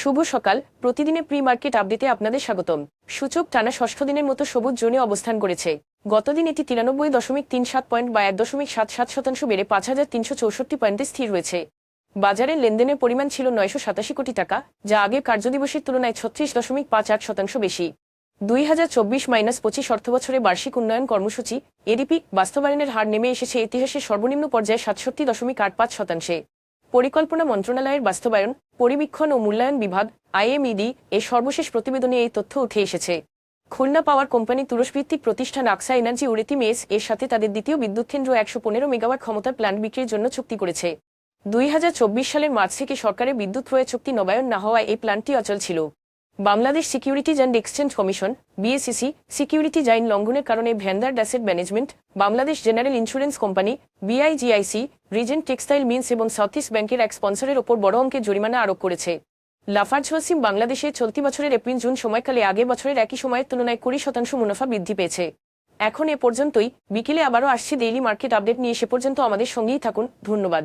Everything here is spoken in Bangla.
শুভ সকাল। প্রতিদিনে প্রি মার্কেট আপডেটে আপনাদের স্বাগতম। সূচক টানা ষষ্ঠ দিনের মতো সবুজ জোনে অবস্থান করেছে। গতদিন এটি তিরানব্বই দশমিক তিন সাত পয়েন্ট বা এক দশমিক সাত সাত শতাংশ বেড়ে পাঁচ হাজার তিনশো চৌষট্টি পয়েন্টে স্থির রয়েছে। বাজারে লেনদেনের পরিমাণ ছিল নয়শো সাতাশি কোটি টাকা, যা আগের কার্যদিবসের তুলনায় ছত্রিশ দশমিক পাঁচ আট শতাংশ বেশি। দুই হাজার চব্বিশ মাইনাস পঁচিশ অর্থবছরে বার্ষিক উন্নয়ন কর্মসূচি, এডিপি, বাস্তবায়নের হার নেমে এসেছে ইতিহাসের সর্বনিম্ন পর্যায়ে সাতষট্টি দশমিক আট পাঁচ শতাংশে। পরিকল্পনা মন্ত্রণালয়ের বাস্তবায়ন পরিবীক্ষণ ও মূল্যায়ন বিভাগ, আইএমইডি, এর সর্বশেষ প্রতিবেদনে এই তথ্য উঠে এসেছে। খুলনা পাওয়ার কোম্পানি তুরস্কভিত্তিক প্রতিষ্ঠান আকসা এনার্জি উরেতিমেস, এর সাথে তাদের দ্বিতীয় বিদ্যুৎ কেন্দ্র একশো পনেরো মেগাওয়াট ক্ষমতার প্ল্যান্ট বিক্রির জন্য চুক্তি করেছে। দুই হাজার চব্বিশ সালের মার্চ থেকে সরকারের বিদ্যুৎ ক্রয়ের চুক্তি নবায়ন না হওয়ায় এই প্ল্যান্টটি অচল ছিল। Bangladesh securities and exchange commission BSEC security আইন লঙ্ঘনের কারণে van der asset management Bangladesh general insurance company BGIC regent textile mills এবং সাউথ ইস্ট ব্যাংকের এক স্পন্সরের ওপর বড় অঙ্কের জরিমানা আরোপ করেছে। লাফার্জ ওয়াসিম বাংলাদেশে চলতি বছরের এপ্রিল জুন সময়কালে আগে বছরের একই সময়ের তুলনায় কুড়ি শতাংশ মুনাফা বৃদ্ধি পেয়েছে। এখন এ পর্যন্তই। বিকেলে আবারও আসছে ডেইলি মার্কেট আপডেট নিয়ে। সে পর্যন্ত আমাদের সঙ্গেই থাকুন। ধন্যবাদ।